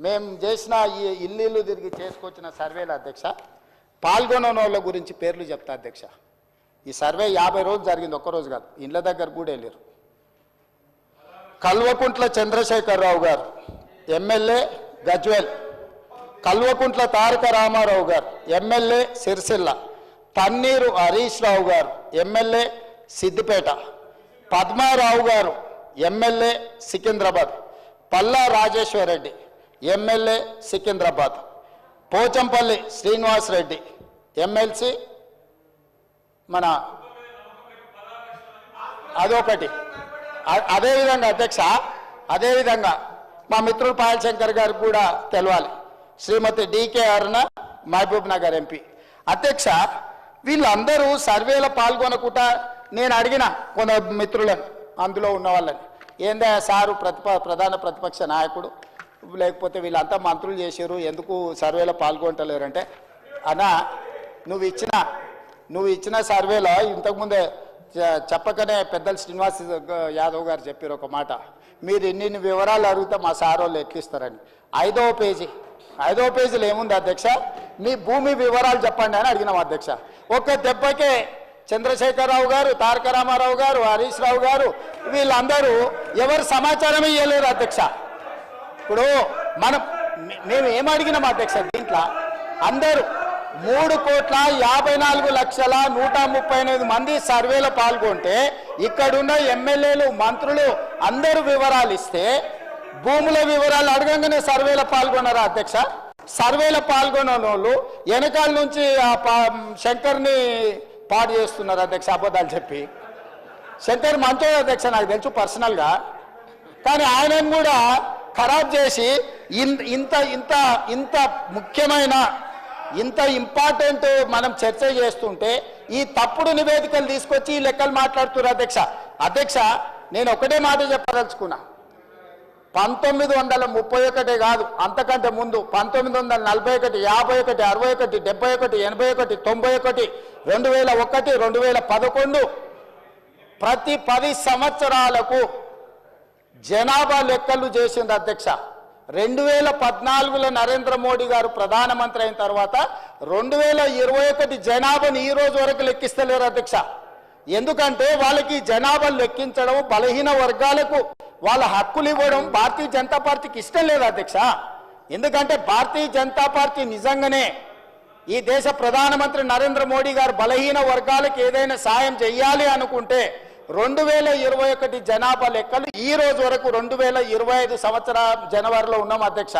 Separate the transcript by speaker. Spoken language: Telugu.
Speaker 1: మేము చేసిన ఈ ఇల్లు తిరిగి చేసుకొచ్చిన సర్వేల అధ్యక్ష పాల్గొన వాళ్ళ గురించి పేర్లు చెప్తా అధ్యక్ష. ఈ సర్వే యాభై రోజులు జరిగింది ఒక్కరోజు కాదు. ఇండ్ల దగ్గర కూడా వెళ్ళారు. Kalvakuntla Chandrashekar Rao garu MLA Gajwel. Kalvakuntla Taraka Rama Rao garu MLA Sircilla. Thanneeru Harish Rao garu MLA Siddipet. Padma Rao garu MLA Secunderabad. Palla Rajeshwar Reddy MLA Secunderabad. Pochampally Srinivas Reddy MLC మన అదొకటి. అదేవిధంగా అధ్యక్ష అదేవిధంగా మా మిత్రుడు పాయలశంకర్ గారికి కూడా తెలవాలి. Shrimati D K Aruna Mahabubnagar MP అధ్యక్ష వీళ్ళందరూ సర్వేలో పాల్గొనకుండా నేను అడిగిన కొంత మిత్రులను అందులో ఉన్న వాళ్ళని. ఏందా సారు ప్రతిప ప్రధాన ప్రతిపక్ష నాయకుడు? లేకపోతే వీళ్ళంతా మంత్రులు చేశారు ఎందుకు సర్వేలో పాల్గొంటలేరంటే అన్నా నువ్వు ఇచ్చిన నువ్వు ఇచ్చిన సర్వేలో ఇంతకుముందే చెప్పకనే పెద్దలు శ్రీనివాస్ యాదవ్ గారు చెప్పారు ఒక మాట. మీరు ఇన్ని వివరాలు అడిగితే మా సార్ వాళ్ళు ఎక్కిస్తారని ఐదవ పేజీ ఐదవ పేజీలో ఏముంది అధ్యక్ష? మీ భూమి వివరాలు చెప్పండి అని అడిగినాం అధ్యక్ష. ఒక్క దెబ్బకే చంద్రశేఖరరావు గారు తారక రామారావు గారు హరీష్ రావు గారు వీళ్ళందరూ ఎవరు సమాచారం ఇవ్వలేరు అధ్యక్ష? ఇప్పుడు మనం మేము ఏం అధ్యక్ష దీంట్లో? అందరూ మూడు కోట్ల యాభై నాలుగు లక్షల నూట ముప్పై ఎనిమిది మంది సర్వేలో పాల్గొంటే ఇక్కడున్న ఎమ్మెల్యేలు మంత్రులు అందరూ వివరాలు ఇస్తే భూముల వివరాలు అడగంగానే సర్వేలో పాల్గొన్నారా అధ్యక్ష? సర్వేలో పాల్గొన్న వాళ్ళు వెనకాల నుంచి ఆ పా- శంకర్ని పాడు చేస్తున్నారు అధ్యక్ష అబద్ధాలు చెప్పి. శంకర్ మంత్రుడు అధ్యక్ష నాకు తెలుసు పర్సనల్గా కానీ ఆయనను కూడా ఖరాబ్ చేసి ఇన్- ఇంత ఇంత ఇంత ముఖ్యమైన ఇంత ఇంపార్టెంట్ మనం చర్చ చేస్తుంటే ఈ తప్పుడు నివేదికలు తీసుకొచ్చి ఈ లెక్కలు మాట్లాడుతున్నారు అధ్యక్ష. అధ్యక్ష నేను ఒకటే మాట చెప్పదలుచుకున్నా. పంతొమ్మిది వందల ముప్పై ఒకటే కాదు అంతకంటే ముందు పంతొమ్మిది వందల నలభై ఒకటి యాభై ఒకటి అరవై ఒకటి డెబ్బై ఒకటి ఎనభై ఒకటి తొంభై ఒకటి రెండు వేల ఒకటి రెండు వేల పదకొండు. ప్రతి పది సంవత్సరాలకు జనాభా లెక్కలు చేసింది అధ్యక్ష. రెండు వేల పద్నాలుగులో నరేంద్ర మోడీ గారు ప్రధానమంత్రి అయిన తర్వాత రెండు వేల ఇరవై ఒకటి జనాభాని ఈ రోజు వరకు లెక్కిస్తలేరు అధ్యక్ష. ఎందుకంటే వాళ్ళకి జనాభా లెక్కించడం బలహీన వర్గాలకు వాళ్ళ హక్కులు ఇవ్వడం భారతీయ జనతా పార్టీకి ఇష్టం లేదు అధ్యక్ష. ఎందుకంటే భారతీయ జనతా పార్టీ నిజంగానే ఈ దేశ ప్రధానమంత్రి నరేంద్ర మోడీ గారు బలహీన వర్గాలకు ఏదైనా సాయం చేయాలి అనుకుంటే రెండు వేల ఇరవై ఒకటి జనాభా లెక్కలు ఈ రోజు వరకు రెండు వేల ఇరవై ఐదు సంవత్సర జనవరిలో ఉన్నాం అధ్యక్ష.